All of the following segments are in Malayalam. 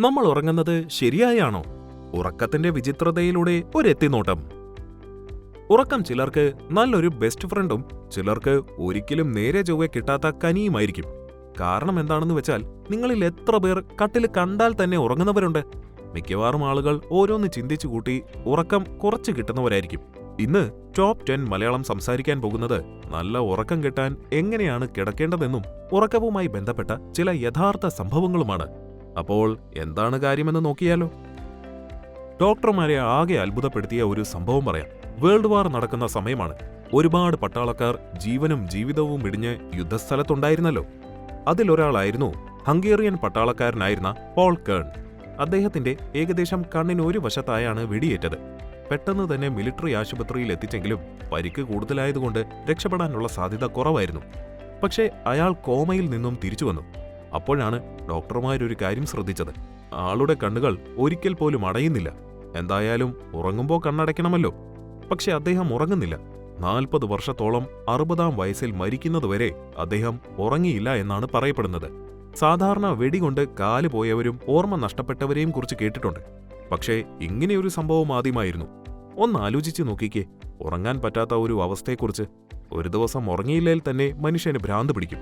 നമ്മൾ ഉറങ്ങുന്നത് ശരിയായാണോ? ഉറക്കത്തിന്റെ വിചിത്രതയിലൂടെ ഒരെത്തിനോട്ടം. ഉറക്കം ചിലർക്ക് നല്ലൊരു ബെസ്റ്റ് ഫ്രണ്ടും ചിലർക്ക് ഒരിക്കലും നേരെ ചൊവ്വെ കിട്ടാത്ത കനിയുമായിരിക്കും. കാരണം എന്താണെന്ന് വെച്ചാൽ നിങ്ങളിൽ എത്ര പേർ കട്ടിൽ കണ്ടാൽ തന്നെ ഉറങ്ങുന്നവരുണ്ട്. മിക്കവാറും ആളുകൾ ഓരോന്ന് ചിന്തിച്ചു കൂട്ടി ഉറക്കം കുറച്ച് കിട്ടുന്നവരായിരിക്കും. ഇന്ന് ടോപ്പ് ടെൻ മലയാളം സംസാരിക്കാൻ പോകുന്നത് നല്ല ഉറക്കം കിട്ടാൻ എങ്ങനെയാണ് കിടക്കേണ്ടതെന്നും ഉറക്കവുമായി ബന്ധപ്പെട്ട ചില യഥാർത്ഥ സംഭവങ്ങളുമാണ്. അപ്പോൾ എന്താണ് കാര്യമെന്ന് നോക്കിയാലോ? ഡോക്ടർമാരെ ആകെ അത്ഭുതപ്പെടുത്തിയ ഒരു സംഭവം പറയാം. വേൾഡ് വാർ നടക്കുന്ന സമയമാണ്. ഒരുപാട് പട്ടാളക്കാർ ജീവനും ജീവിതവും ഇടിഞ്ഞ് യുദ്ധസ്ഥലത്തുണ്ടായിരുന്നല്ലോ. അതിലൊരാളായിരുന്നു ഹംഗേറിയൻ പട്ടാളക്കാരനായിരുന്ന പോൾ കേൺ. അദ്ദേഹത്തിന്റെ ഏകദേശം കണ്ണിന് ഒരു വശത്തായാണ് വെടിയേറ്റത്. പെട്ടെന്ന് തന്നെ മിലിറ്ററി ആശുപത്രിയിൽ എത്തിച്ചെങ്കിലും പരിക്ക് കൂടുതലായതുകൊണ്ട് രക്ഷപ്പെടാനുള്ള സാധ്യത കുറവായിരുന്നു. പക്ഷേ അയാൾ കോമയിൽ നിന്നും തിരിച്ചു വന്നു. അപ്പോഴാണ് ഡോക്ടർമാരൊരു കാര്യം ശ്രദ്ധിച്ചത്. ആളുടെ കണ്ണുകൾ ഒരിക്കൽ പോലും അടയുന്നില്ല. എന്തായാലും ഉറങ്ങുമ്പോൾ കണ്ണടയ്ക്കണമല്ലോ. പക്ഷെ അദ്ദേഹം ഉറങ്ങുന്നില്ല. നാൽപ്പത് വർഷത്തോളം അറുപതാം വയസ്സിൽ മരിക്കുന്നതുവരെ അദ്ദേഹം ഉറങ്ങിയില്ല എന്നാണ് പറയപ്പെടുന്നത്. സാധാരണ വെടികൊണ്ട് കാൽ പോയവരും ഓർമ്മ നഷ്ടപ്പെട്ടവരെയും കുറിച്ച് കേട്ടിട്ടുണ്ട്. പക്ഷേ ഇങ്ങനെയൊരു സംഭവം ആദ്യമായിരുന്നു. ഒന്ന് ആലോചിച്ചു നോക്കിക്കേ. ഉറങ്ങാൻ പറ്റാത്ത ഒരു അവസ്ഥയെക്കുറിച്ച്. ഒരു ദിവസം ഉറങ്ങിയില്ലേൽ തന്നെ മനുഷ്യന് ഭ്രാന്ത് പിടിക്കും.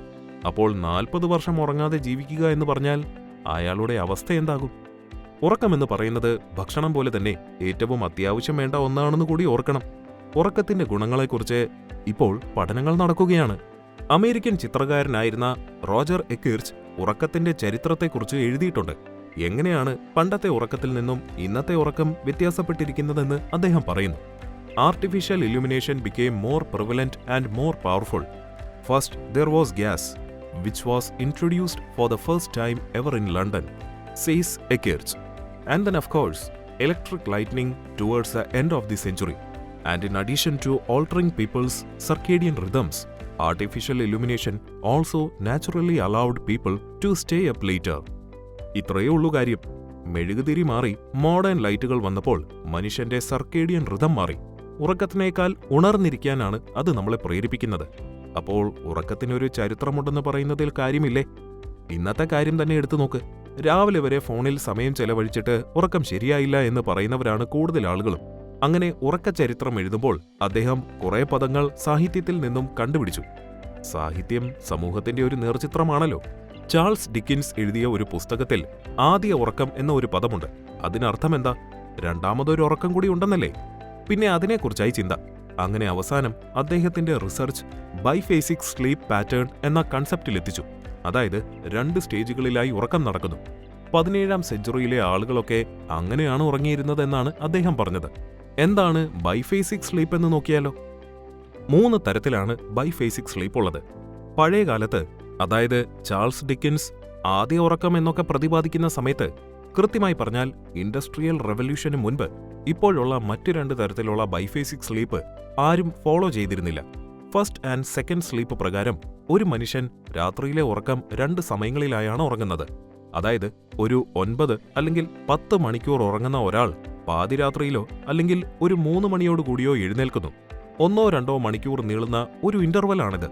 അപ്പോൾ നാൽപ്പത് വർഷം ഉറങ്ങാതെ ജീവിക്കുക എന്ന് പറഞ്ഞാൽ അയാളുടെ അവസ്ഥ എന്താകും? ഉറക്കമെന്ന് പറയുന്നത് ഭക്ഷണം പോലെ തന്നെ ഏറ്റവും അത്യാവശ്യം വേണ്ട ഒന്നാണെന്ന് കൂടി ഓർക്കണം. ഉറക്കത്തിന്റെ ഗുണങ്ങളെക്കുറിച്ച് ഇപ്പോൾ പഠനങ്ങൾ നടക്കുകയാണ്. അമേരിക്കൻ ചിത്രകാരനായിരുന്ന റോജർ എക്കിർച്ച് ഉറക്കത്തിന്റെ ചരിത്രത്തെക്കുറിച്ച് എഴുതിയിട്ടുണ്ട്. എങ്ങനെയാണ് പണ്ടത്തെ ഉറക്കത്തിൽ നിന്നും ഇന്നത്തെ ഉറക്കം വ്യത്യാസപ്പെട്ടിരിക്കുന്നതെന്ന് അദ്ദേഹം പറയുന്നു. Artificial illumination became more prevalent and more powerful first there was gas which was introduced for the first time ever in London, says Ekirch and then of course electric lightning towards the end of the century and in addition to altering people's circadian rhythms artificial illumination also naturally allowed people to stay up later ഇത്രയേ ഉള്ളൂ കാര്യം മെഴുകുതിരി മാറി മോഡേൺ ലൈറ്റുകൾ വന്നപ്പോൾ മനുഷ്യന്റെ സർക്കേഡിയൻ ഋതം മാറി ഉറക്കത്തിനേക്കാൾ ഉണർന്നിരിക്കാനാണ് അത് നമ്മളെ പ്രേരിപ്പിക്കുന്നത് അപ്പോൾ ഉറക്കത്തിനൊരു ചരിത്രമുണ്ടെന്ന് പറയുന്നതിൽ കാര്യമില്ലേ? ഇന്നത്തെ കാര്യം തന്നെ എടുത്തു നോക്ക്. രാവിലെ വരെ ഫോണിൽ സമയം ചെലവഴിച്ചിട്ട് ഉറക്കം ശരിയായില്ല എന്ന് പറയുന്നവരാണ് കൂടുതൽ ആളുകളും. അങ്ങനെ ഉറക്കചരിത്രം എഴുതുമ്പോൾ അദ്ദേഹം കുറേ പദങ്ങൾ സാഹിത്യത്തിൽ നിന്നും കണ്ടുപിടിച്ചു. സാഹിത്യം സമൂഹത്തിന്റെ ഒരു നേർചിത്രമാണല്ലോ. ചാൾസ് ഡിക്കിൻസ് എഴുതിയ ഒരു പുസ്തകത്തിൽ ആദ്യ ഉറക്കം എന്ന ഒരു പദമുണ്ട്. അതിനർത്ഥമെന്താ രണ്ടാമതൊരു ഉറക്കം കൂടി ഉണ്ടെന്നല്ലേ? പിന്നെ അതിനെക്കുറിച്ചായി ചിന്ത. അങ്ങനെ അവസാനം അദ്ദേഹത്തിന്റെ റിസർച്ച് ബൈഫേസിക് സ്ലീപ്പ് പാറ്റേൺ എന്ന കൺസെപ്റ്റിലെത്തിച്ചു. അതായത് രണ്ട് സ്റ്റേജുകളിലായി ഉറക്കം നടക്കുന്നു. പതിനേഴാം സെഞ്ചുറിയിലെ ആളുകളൊക്കെ അങ്ങനെയാണ് ഉറങ്ങിയിരുന്നതെന്നാണ് അദ്ദേഹം പറഞ്ഞത്. എന്താണ് ബൈഫേസിക് സ്ലീപ്പ് എന്ന് നോക്കിയാലോ? മൂന്ന് തരത്തിലാണ് ബൈഫേസിക് സ്ലീപ്പ് ഉള്ളത്. പഴയകാലത്ത് അതായത് ചാൾസ് ഡിക്കിൻസ് ആദ്യ ഉറക്കം എന്നൊക്കെ പ്രതിപാദിക്കുന്ന സമയത്ത് കൃത്യമായി പറഞ്ഞാൽ ഇൻഡസ്ട്രിയൽ റെവല്യൂഷന് മുൻപ് ഇപ്പോഴുള്ള മറ്റു രണ്ട് തരത്തിലുള്ള ബൈഫേസിക് സ്ലീപ്പ് ആരും ഫോളോ ചെയ്തിരുന്നില്ല. ഫസ്റ്റ് ആൻഡ് സെക്കൻഡ് സ്ലീപ്പ് പ്രകാരം ഒരു മനുഷ്യൻ രാത്രിയിലെ ഉറക്കം രണ്ട് സമയങ്ങളിലായാണ് ഉറങ്ങുന്നത്. അതായത് ഒരു ഒൻപത് അല്ലെങ്കിൽ പത്ത് മണിക്കൂർ ഉറങ്ങുന്ന ഒരാൾ പാതിരാത്രിയിലോ അല്ലെങ്കിൽ ഒരു മൂന്ന് മണിയോട് കൂടിയോ എഴുന്നേൽക്കുന്നു. ഒന്നോ രണ്ടോ മണിക്കൂർ നീളുന്ന ഒരു ഇന്റർവെലാണിത്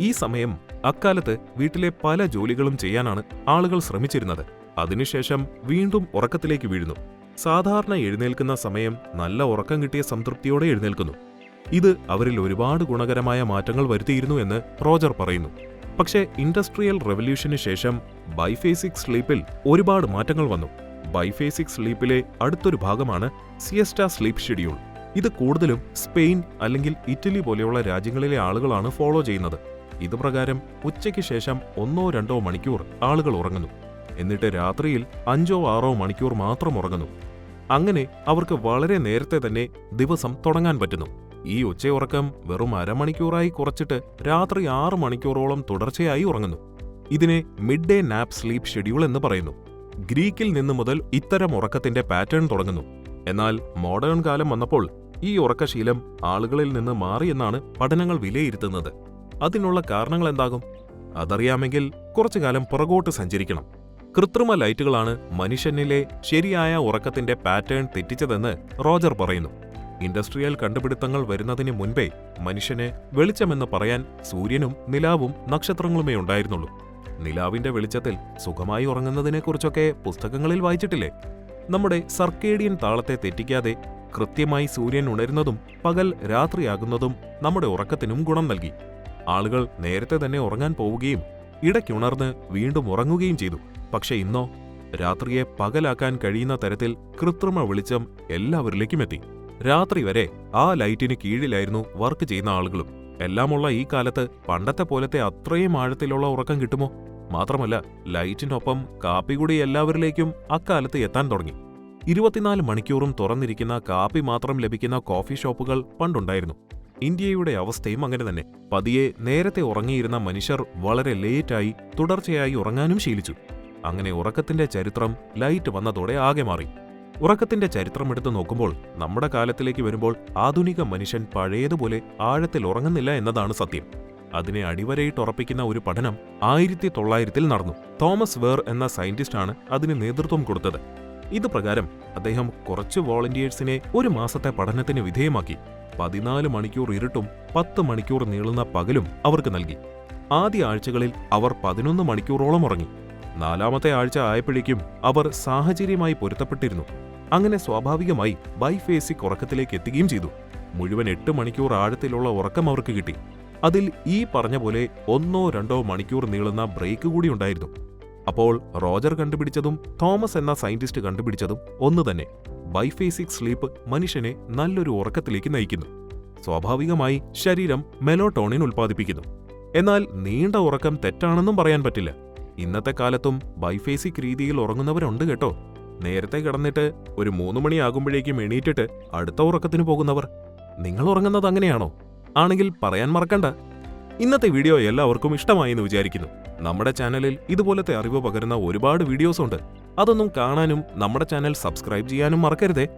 ഈ സമയം അക്കാലത്ത് വീട്ടിലെ പല ജോലികളും ചെയ്യാനാണ് ആളുകൾ ശ്രമിച്ചിരുന്നത്. അതിനുശേഷം വീണ്ടും ഉറക്കത്തിലേക്ക് വീഴുന്നു. സാധാരണ എഴുന്നേൽക്കുന്ന സമയം നല്ല ഉറക്കം കിട്ടിയ സംതൃപ്തിയോടെ എഴുന്നേൽക്കുന്നു. ഇത് അവരിൽ ഒരുപാട് ഗുണകരമായ മാറ്റങ്ങൾ വരുത്തിയിരുന്നു എന്ന് റോജർ പറയുന്നു. പക്ഷേ ഇൻഡസ്ട്രിയൽ റെവല്യൂഷന് ശേഷം ബൈഫേസിക് സ്ലീപ്പിൽ ഒരുപാട് മാറ്റങ്ങൾ വന്നു. ബൈഫേസിക് സ്ലീപ്പിലെ അടുത്തൊരു ഭാഗമാണ് സിയസ്റ്റ സ്ലീപ്പ് ഷെഡ്യൂൾ. ഇത് കൂടുതലും സ്പെയിൻ അല്ലെങ്കിൽ ഇറ്റലി പോലെയുള്ള രാജ്യങ്ങളിലെ ആളുകളാണ് ഫോളോ ചെയ്യുന്നത്. ഇതുപ്രകാരം ഉച്ചയ്ക്ക് ശേഷം ഒന്നോ രണ്ടോ മണിക്കൂർ ആളുകൾ ഉറങ്ങുന്നു. എന്നിട്ട് രാത്രിയിൽ അഞ്ചോ ആറോ മണിക്കൂർ മാത്രം ഉറങ്ങുന്നു. അങ്ങനെ അവർക്ക് വളരെ നേരത്തെ തന്നെ ദിവസം തുടങ്ങാൻ പറ്റുന്നു. ഈ ഉച്ചയുറക്കം വെറും അരമണിക്കൂറായി കുറച്ചിട്ട് രാത്രി ആറ് മണിക്കൂറോളം തുടർച്ചയായി ഉറങ്ങുന്നു. ഇതിനെ mid day nap sleep schedule എന്ന് പറയുന്നു. ഗ്രീക്കിൽ നിന്ന് മുതൽ ഇത്തരം ഉറക്കത്തിന്റെ പാറ്റേൺ തുടങ്ങുന്നു. എന്നാൽ മോഡേൺ കാലം വന്നപ്പോൾ ഈ ഉറക്കശീലം ആളുകളിൽ നിന്ന് മാറിയെന്നാണ് പഠനങ്ങൾ വിലയിരുത്തുന്നത്. അതിനുള്ള കാരണങ്ങൾ എന്താകും? അതറിയാമെങ്കിൽ കുറച്ചു കാലം പുറകോട്ട് സഞ്ചരിക്കണം. കൃത്രിമ ലൈറ്റുകളാണ് മനുഷ്യനിലെ ശരിയായ ഉറക്കത്തിന്റെ പാറ്റേൺ തെറ്റിച്ചതെന്ന് റോജർ പറയുന്നു. ഇൻഡസ്ട്രിയൽ കണ്ടുപിടുത്തങ്ങൾ വരുന്നതിന് മുൻപേ മനുഷ്യന് വെളിച്ചമെന്ന് പറയാൻ സൂര്യനും നിലാവും നക്ഷത്രങ്ങളുമേ ഉണ്ടായിരുന്നുള്ളൂ. നിലാവിന്റെ വെളിച്ചത്തിൽ സുഖമായി ഉറങ്ങുന്നതിനെക്കുറിച്ചൊക്കെ പുസ്തകങ്ങളിൽ വായിച്ചിട്ടില്ലേ? നമ്മുടെ സർക്കേഡിയൻ താളത്തെ തെറ്റിക്കാതെ കൃത്യമായി സൂര്യൻ ഉണരുന്നതും പകൽ രാത്രിയാകുന്നതും നമ്മുടെ ഉറക്കത്തിനും ഗുണം നൽകി. ആളുകൾ നേരത്തെ തന്നെ ഉറങ്ങാൻ പോവുകയും ഇടയ്ക്കുണർന്ന് വീണ്ടും ഉറങ്ങുകയും ചെയ്തു. പക്ഷെ ഇന്നോ രാത്രിയെ പകലാക്കാൻ കഴിയുന്ന തരത്തിൽ കൃത്രിമ വെളിച്ചം എല്ലാവരിലേക്കും എത്തി രാത്രി വരെ ആ ലൈറ്റിന് കീഴിലായിരുന്നു വർക്ക് ചെയ്യുന്ന ആളുകളും. എല്ലാമുള്ള ഈ കാലത്ത് പണ്ടത്തെ പോലത്തെ അത്രയും ആഴത്തിലുള്ള ഉറക്കം കിട്ടുമോ? മാത്രമല്ല ലൈറ്റിനൊപ്പം കാപ്പി കൂടി എല്ലാവരിലേക്കും അക്കാലത്ത് എത്താൻ തുടങ്ങി. ഇരുപത്തിനാല് മണിക്കൂറും തുറന്നിരിക്കുന്ന കാപ്പി മാത്രം ലഭിക്കുന്ന കോഫി ഷോപ്പുകൾ പണ്ടുണ്ടായിരുന്നു. ഇന്ത്യയുടെ അവസ്ഥയും അങ്ങനെ തന്നെ. പതിയെ നേരത്തെ ഉറങ്ങിയിരുന്ന മനുഷ്യർ വളരെ ലേറ്റായി തുടർച്ചയായി ഉറങ്ങാനും ശീലിച്ചു. അങ്ങനെ ഉറക്കത്തിന്റെ ചരിത്രം ലൈറ്റ് വന്നതോടെ ആകെ മാറി. ഉറക്കത്തിന്റെ ചരിത്രം എടുത്തു നോക്കുമ്പോൾ നമ്മുടെ കാലത്തിലേക്ക് വരുമ്പോൾ ആധുനിക മനുഷ്യൻ പഴയതുപോലെ ആഴത്തിൽ ഉറങ്ങുന്നില്ല എന്നതാണ് സത്യം. അതിനെ അടിവരയിട്ട് ഉറപ്പിക്കുന്ന ഒരു പഠനം ആയിരത്തി തൊള്ളായിരത്തിൽ നടന്നു. തോമസ് വേർ എന്ന സയന്റിസ്റ്റാണ് അതിന് നേതൃത്വം കൊടുത്തത്. ഇത് പ്രകാരം അദ്ദേഹം കുറച്ച് വോളണ്ടിയേഴ്സിനെ ഒരു മാസത്തെ പഠനത്തിന് വിധേയമാക്കി. പതിനാല് മണിക്കൂർ ഇരുട്ടും പത്ത് മണിക്കൂർ നീളുന്ന പകലും അവർക്ക് നൽകി. ആദ്യ ആഴ്ചകളിൽ അവർ പതിനൊന്ന് മണിക്കൂറോളം ഉറങ്ങി. നാലാമത്തെ ആഴ്ച ആയപ്പോഴേക്കും അവർ സാഹചര്യമായി പൊരുത്തപ്പെട്ടിരുന്നു. അങ്ങനെ സ്വാഭാവികമായി ബൈഫേസിക് ഉറക്കത്തിലേക്ക് എത്തുകയും ചെയ്തു. മുഴുവൻ എട്ട് മണിക്കൂർ ആഴത്തിലുള്ള ഉറക്കം അവർക്ക് കിട്ടി. അതിൽ ഈ പറഞ്ഞ പോലെ ഒന്നോ രണ്ടോ മണിക്കൂർ നീളുന്ന ബ്രേക്ക് കൂടി ഉണ്ടായിരുന്നു. അപ്പോൾ റോജർ കണ്ടുപിടിച്ചതും തോമസ് എന്ന സയന്റിസ്റ്റ് കണ്ടുപിടിച്ചതും ഒന്ന് തന്നെ. ബൈഫേസിക് സ്ലീപ്പ് മനുഷ്യനെ നല്ലൊരു ഉറക്കത്തിലേക്ക് നയിക്കുന്നു. സ്വാഭാവികമായി ശരീരം മെലോട്ടോണിൻ ഉൽപ്പാദിപ്പിക്കുന്നു. എന്നാൽ നീണ്ട ഉറക്കം തെറ്റാണെന്നും പറയാൻ പറ്റില്ല. ഇന്നത്തെ കാലത്തും ബൈഫേസിക് രീതിയിൽ ഉറങ്ങുന്നവരുണ്ട് കേട്ടോ. നേരത്തെ കിടന്നിട്ട് ഒരു മൂന്ന് മണിയാകുമ്പോഴേക്കും എണീറ്റിട്ട് അടുത്ത ഉറക്കത്തിന് പോകുന്നവർ. നിങ്ങൾ ഉറങ്ങുന്നത് അങ്ങനെയാണോ? ആണെങ്കിൽ പറയാൻ മറക്കണ്ട. ഇന്നത്തെ വീഡിയോ എല്ലാവർക്കും ഇഷ്ടമായി എന്ന് വിചാരിക്കുന്നു. നമ്മുടെ ചാനലിൽ ഇതുപോലത്തെ അറിവ് പകരുന്ന ഒരുപാട് വീഡിയോസ് ഉണ്ട് അതൊന്നും കാണാനും നമ്മുടെ ചാനൽ സബ്സ്ക്രൈബ് ചെയ്യാനും മറക്കരുതേ.